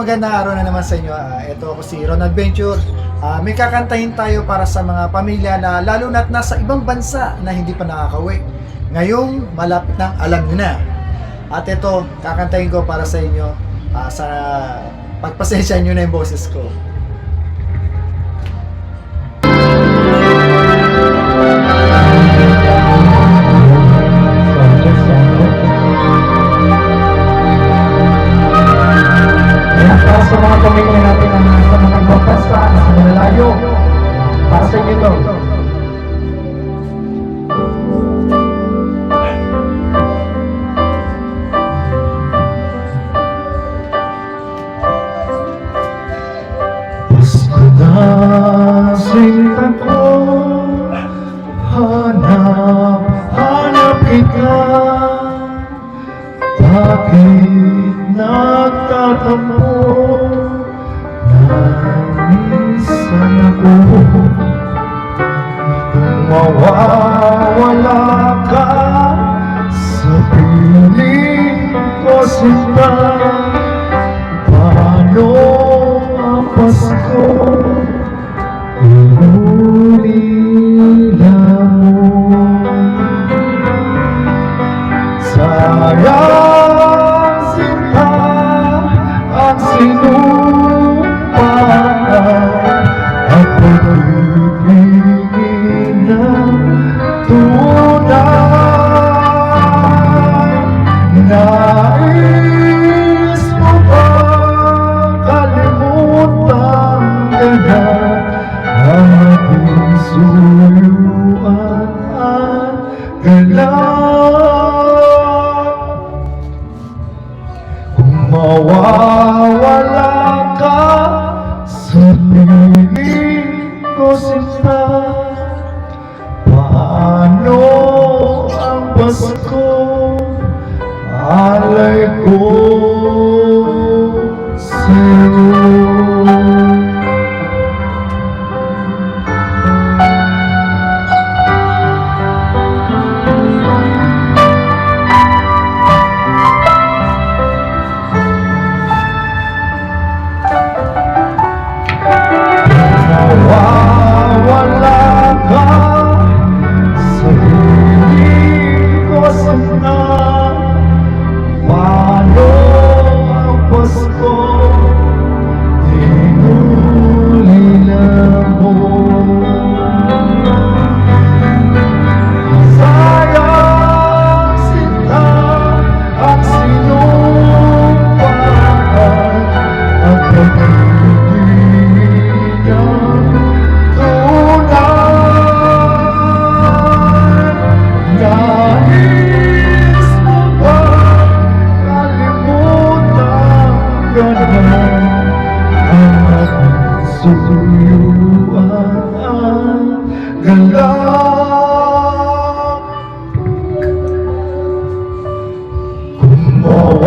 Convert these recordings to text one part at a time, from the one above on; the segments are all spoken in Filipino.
Magandang araw na naman sa inyo. Ah, ito ako si Ron Adventure. Ah, may kakantahin tayo para sa mga pamilya na lalo na't nasa ibang bansa na hindi pa nakakauwi. Ngayong malapit nang alam nyo na. At ito, kakantahin ko para sa inyo ah, sa pagpasensya nyo na yung boses ko. Bakit nagtatampo? Nanisan ako Kung mawawala ka Sa piling ko sinta Paano ang Pasko Inulila ang sinupaan sinta Paano ang Pasko alay ko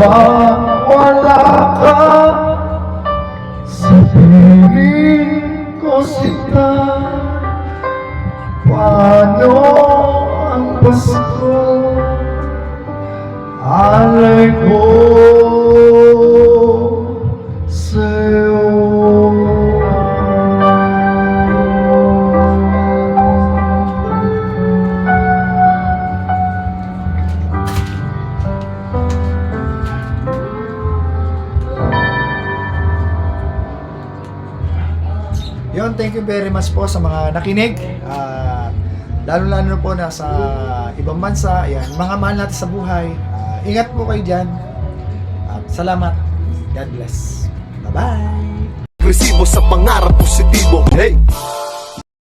mawawala ka sa piling ko sinta Paano ang Pasko? Alay ko Yon, thank you very much po sa mga nakinig. Ah, lalo-lalo po na sa ibang bansa, ayan, mga mahal natin sa buhay. Ah, ingat po kayo dyan. At salamat. God bless. Bye-bye. Agresibo sa pangarap positibo Hey!